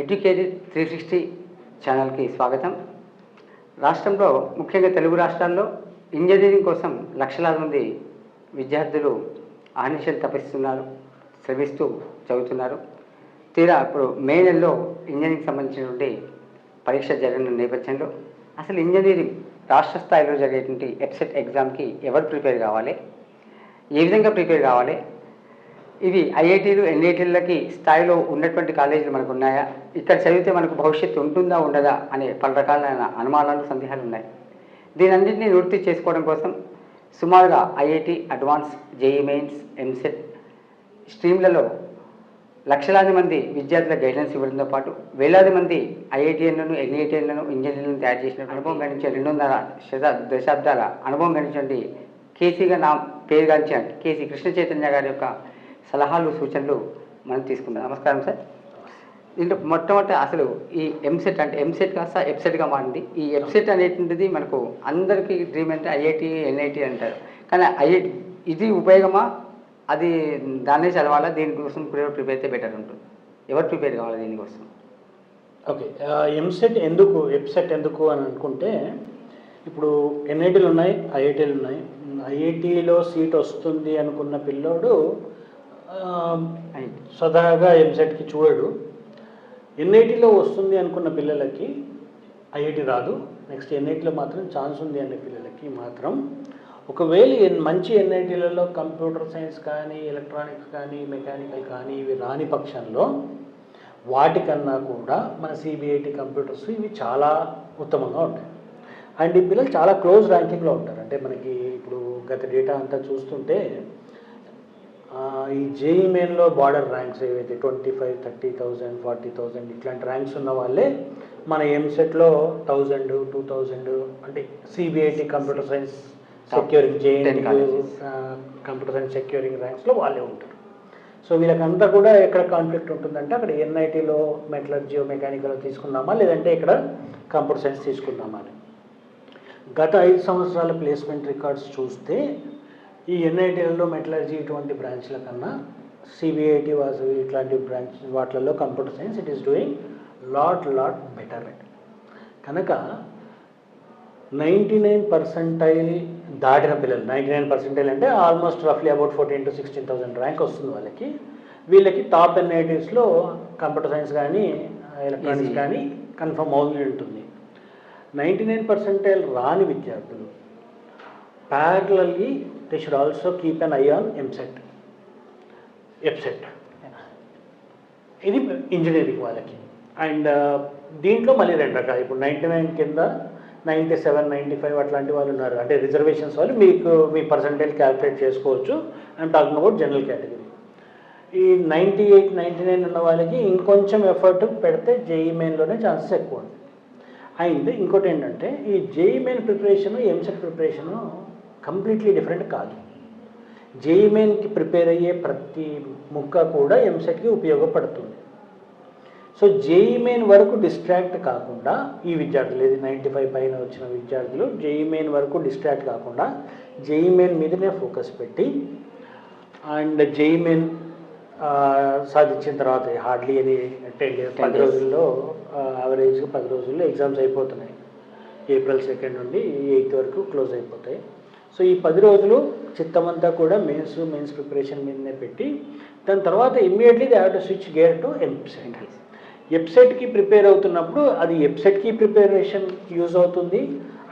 Educated three sixty ఛానల్కి స్వాగతం. రాష్ట్రంలో ముఖ్యంగా తెలుగు రాష్ట్రాల్లో ఇంజనీరింగ్ కోసం లక్షలాది మంది విద్యార్థులు ఆనిషన్ తప్పిస్తున్నారు శ్రమిస్తూ చదువుతున్నారు. తీరా ఇప్పుడు మే నెలలో ఇంజనీరింగ్ సంబంధించినటువంటి పరీక్ష జరిగిన నేపథ్యంలో అసలు ఇంజనీరింగ్ రాష్ట్ర స్థాయిలో జరిగేటువంటి ఎప్సెట్ ఎగ్జామ్కి ఎవరు ప్రిపేర్ కావాలి? ఏ విధంగా ప్రిపేర్ కావాలి? ఇవి ఐఐటీలు ఎన్ఐటీలకి స్థాయిలో ఉన్నటువంటి కాలేజీలు మనకు ఉన్నాయా ఇక్కడ చదివితే మనకు భవిష్యత్తు ఉంటుందా ఉండదా అనే పలు రకాలైన అనుమానాలు సందేహాలు ఉన్నాయి. దీని అన్నింటినీ నివృత్తి చేసుకోవడం కోసం సుమారుగా IIT advance JEE mains EAMCET స్ట్రీమ్లలో లక్షలాది మంది విద్యార్థుల గైడెన్స్ ఇవ్వడంతో పాటు వేలాది మంది ఐఐటిఎన్లను ఎన్ఐటిఎన్లను ఇంజనీర్లను తయారు చేసిన అనుభవం గణించే రెండున్నర శత దశాబ్దాల అనుభవం గణించండి కేసీగా నా పేరు గాంచిన. కేసీ కృష్ణ చైతన్య గారి యొక్క సలహాలు సూచనలు మనం తీసుకుందాం. నమస్కారం సార్. దీంట్లో మొట్టమొదటి అసలు ఈ ఎంసెట్ అంటే ఎంసెట్ కాస్త ఎప్సెట్గా మారింది. ఈ ఎప్సెట్ అనేటువంటిది మనకు అందరికీ డ్రీమ్ అంటే ఐఐటి ఎన్ఐటి అంటారు. కానీ ఐఐటి ఇది ఉపయోగమా? అది దాన్నే చదవాలా? దీనికోసం ప్రిపేర్ అయితే బెటర్ ఉంటుంది. ఎవరు ప్రిపేర్ కావాలి దీనికోసం ఓకే. ఎంసెట్ ఎందుకు ఎప్సెట్ ఎందుకు అని అనుకుంటే ఇప్పుడు ఎన్ఐటీలు ఉన్నాయి ఐఐటీలు ఉన్నాయి. ఐఐటీలో సీట్ వస్తుంది అనుకున్న పిల్లోడు సదాగా ఎంసెట్కి చూడడు. ఎన్ఐటీలో వస్తుంది అనుకున్న పిల్లలకి ఐఐటి రాదు. నెక్స్ట్ ఎన్ఐటీలో మాత్రం ఛాన్స్ ఉంది అనే పిల్లలకి మాత్రం. ఒకవేళ ఎన్- మంచి ఎన్ఐటీలలో కంప్యూటర్ సైన్స్ కానీ ఎలక్ట్రానిక్స్ కానీ మెకానికల్ కానీ ఇవి రాని పక్షంలో వాటికన్నా కూడా మన సిబిఐటి కంప్యూటర్స్ ఇవి చాలా ఉత్తమంగా ఉంటాయి. అండ్ ఈ పిల్లలు చాలా క్లోజ్ ర్యాంకింగ్లో ఉంటారు. అంటే మనకి ఇప్పుడు గత డేటా అంతా చూస్తుంటే ఈ జేఈ మెయిన్లో బార్డర్ ర్యాంక్స్ ఏవైతే twenty five thirty thousand forty thousand ఇట్లాంటి ర్యాంక్స్ ఉన్న వాళ్ళే మన ఎంసెట్లో థౌజండ్ టూ థౌజండ్ అంటే CBIT computer science securing colleges. Computer science securing ర్యాంక్స్లో వాళ్ళే ఉంటారు సో వీళ్ళకంతా కూడా ఎక్కడ కాన్ఫ్లిక్ట్ ఉంటుందంటే అక్కడ ఎన్ఐటీలో మెటలర్జియో మెకానికల్ తీసుకుందామా లేదంటే ఇక్కడ కంప్యూటర్ సైన్స్ తీసుకుందామా అని గత ఐదు సంవత్సరాల ప్లేస్మెంట్ రికార్డ్స్ చూస్తే ఈ ఎన్ఐటీలలో మెటలర్జీ ఇటువంటి బ్రాంచ్ల కన్నా సిబిఐటి వాసు ఇట్లాంటి బ్రాంచ్ వాటిలలో computer science it is doing lot lot better కనుక నైంటీ నైన్ పర్సెంటైల్ దాటిన పిల్లలు నైంటీ నైన్ పర్సెంటైల్ అంటే almost రఫ్లీ about fourteen to sixteen thousand rank వస్తుంది వాళ్ళకి. వీళ్ళకి టాప్ ఎన్ఐటీస్లో కంప్యూటర్ సైన్స్ కానీ ఎలక్ట్రానిక్స్. కానీ కన్ఫర్మ్ అవుతుంది ఉంటుంది. నైంటీ నైన్ పర్సెంటైల్ రాని విద్యార్థులు parallelly they should also keep an eye on EAMCET EAPCET ఇది ఇంజనీరింగ్ వాళ్ళకి. అండ్ uh, దీంట్లో మళ్ళీ రెండు రకాలు. ఇప్పుడు నైంటీ నైన్ కింద నైంటీ సెవెన్ నైంటీ ఫైవ్ అట్లాంటి వాళ్ళు ఉన్నారు. అంటే రిజర్వేషన్స్ వాళ్ళు మీకు మీ పర్సంటేజ్ క్యాల్కులేట్ చేసుకోవచ్చు. And talking about general category ఈ నైంటీ ఎయిట్ నైంటీ నైన్ ఉన్న వాళ్ళకి ఇంకొంచెం ఎఫర్ట్ పెడితే జేఈ మెయిన్లోనే ఛాన్సెస్ ఎక్కువ ఉంది అండ్ ఇంకోటి ఏంటంటే ఈ JEE main preparation EAMCET preparation completely different కాదు. జేఈ మెయిన్కి ప్రిపేర్ అయ్యే ప్రతి ముక్క కూడా ఎంసెట్కి ఉపయోగపడుతుంది. సో జేఈ మెయిన్ వరకు డిస్ట్రాక్ట్ కాకుండా ఈ విద్యార్థులు ఇది నైంటీ ఫైవ్ పైన వచ్చిన విద్యార్థులు జేఈ మెయిన్ వరకు డిస్ట్రాక్ట్ కాకుండా జేఈ మెయిన్ మీదనే ఫోకస్ పెట్టి అండ్ జేఈ మెయిన్ సాధించిన తర్వాత హార్డ్లీ అది టెన్ డేస్ పది. రోజుల్లో యావరేజ్గా పది రోజుల్లో ఎగ్జామ్స్ అయిపోతున్నాయి. ఏప్రిల్ సెకండ్ నుండి ఎయిత్ వరకు క్లోజ్ అయిపోతాయి. సో ఈ పది రోజులు చిత్తమంతా కూడా మెయిన్స్ మెయిన్స్ ప్రిపరేషన్ మీదనే పెట్టి దాని తర్వాత immediately they have to switch gear to EAMCET వెబ్సైట్కి ప్రిపేర్ అవుతున్నప్పుడు అది వెబ్సైట్కి ప్రిపరేషన్ యూజ్ అవుతుంది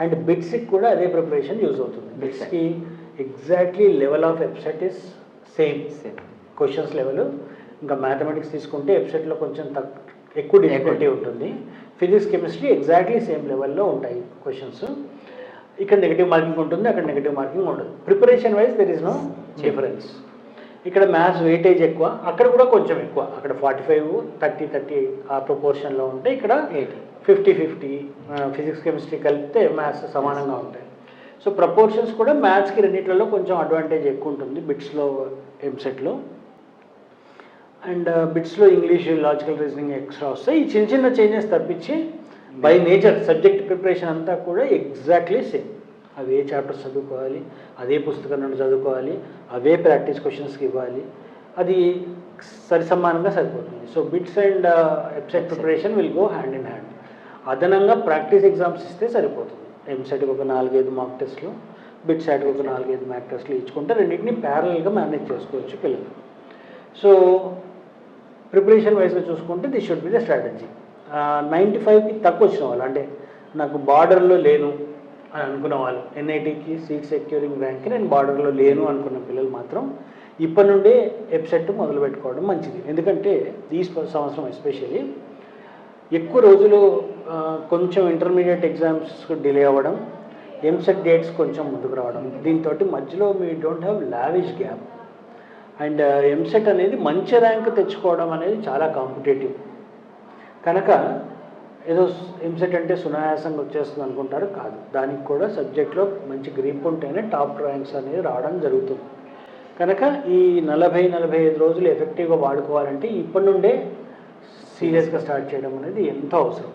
అండ్ బిట్స్కి కూడా అదే ప్రిపరేషన్ యూజ్ అవుతుంది. బిట్స్కి exactly level of website is same. Same. Questions level. ఇంకా మ్యాథమెటిక్స్ తీసుకుంటే వెబ్సైట్లో కొంచెం తక్ ఎక్కువ డిఫికల్టీ. ఉంటుంది. ఫిజిక్స్ కెమిస్ట్రీ ఎగ్జాక్ట్లీ సేమ్ లెవెల్లో ఉంటాయి క్వశ్చన్స్. ఇక్కడ నెగిటివ్ మార్కింగ్ ఉంటుంది అక్కడ నెగిటివ్ మార్కింగ్ ఉండదు. Preparation wise there is no difference ఇక్కడ మ్యాథ్స్ వెయిటేజ్ ఎక్కువ అక్కడ కూడా కొంచెం ఎక్కువ. అక్కడ ఫార్టీ ఫైవ్ థర్టీ థర్టీ ఆ ప్రపోర్షన్లో ఉంటే ఇక్కడ eighty fifty fifty physics chemistry కలిపితే మ్యాథ్స్ సమానంగా ఉంటాయి. సో ప్రపోర్షన్స్ కూడా మ్యాథ్స్కి రెండిట్లలో కొంచెం అడ్వాంటేజ్ ఎక్కువ ఉంటుంది బిట్స్లో ఎంసెట్లో అండ్ బిట్స్లో ఇంగ్లీష్ లాజికల్ రీజనింగ్ ఎక్స్ట్రా వస్తాయి. ఈ చిన్న చిన్న చేంజెస్ తప్పించి బై నేచర్ సబ్జెక్ట్ ప్రిపరేషన్ అంతా కూడా ఎగ్జాక్ట్లీ సేమ్ అవి చాప్టర్స్ చదువుకోవాలి అదే పుస్తకం నుండి చదువుకోవాలి అవే ప్రాక్టీస్ క్వశ్చన్స్కి ఇవ్వాలి. అది సరిసమానంగా సరిపోతుంది. So BITS and website preparation will go hand in hand అదనంగా ప్రాక్టీస్ ఎగ్జామ్స్ ఇస్తే సరిపోతుంది. ఎంసెట్కి ఒక నాలుగైదు మార్క్ టెస్ట్లు బిట్ సైడ్కి ఒక నాలుగైదు మార్క్ టెస్ట్లు ఇచ్చుకుంటే రెండింటిని ప్యారల్గా మేనేజ్ చేసుకోవచ్చు పిల్లలు. సో ప్రిపరేషన్ వైజ్గా చూసుకుంటే this should be the strategy ninety ఫైవ్కి తక్కువ వచ్చిన వాళ్ళు అంటే నాకు బార్డర్లో లేను అని అనుకున్న వాళ్ళు. ఎన్ఐటికి సీట్ సెక్యూరింగ్ ర్యాంక్కి నేను బార్డర్లో లేను అనుకున్న పిల్లలు మాత్రం ఇప్పటి నుండే వెబ్సైట్ మొదలు పెట్టుకోవడం మంచిది. ఎందుకంటే ఈ సంవత్సరం ఎస్పెషల్లీ ఎక్కువ రోజులు కొంచెం ఇంటర్మీడియట్ ఎగ్జామ్స్ డిలే అవ్వడం ఎంసెట్ డేట్స్ కొంచెం ముందుకు రావడం దీంతో మధ్యలో మీ don't have lavish gap. And EAMCET అనేది మంచి ర్యాంక్ తెచ్చుకోవడం అనేది చాలా కాంపిటేటివ్. కనుక ఏదో ఎంసెట్ అంటే సునాయాసంగా వచ్చేస్తుంది అనుకుంటారు. కాదు. దానికి కూడా సబ్జెక్ట్లో మంచి గ్రీప్ ఉంటేనే టాప్ ర్యాంక్స్ అనేది రావడం జరుగుతుంది. కనుక ఈ నలభై నలభై ఐదు రోజులు ఎఫెక్టివ్గా వాడుకోవాలంటే ఇప్పటి నుండే సీరియస్గా స్టార్ట్ చేయడం అనేది ఎంతో అవసరం.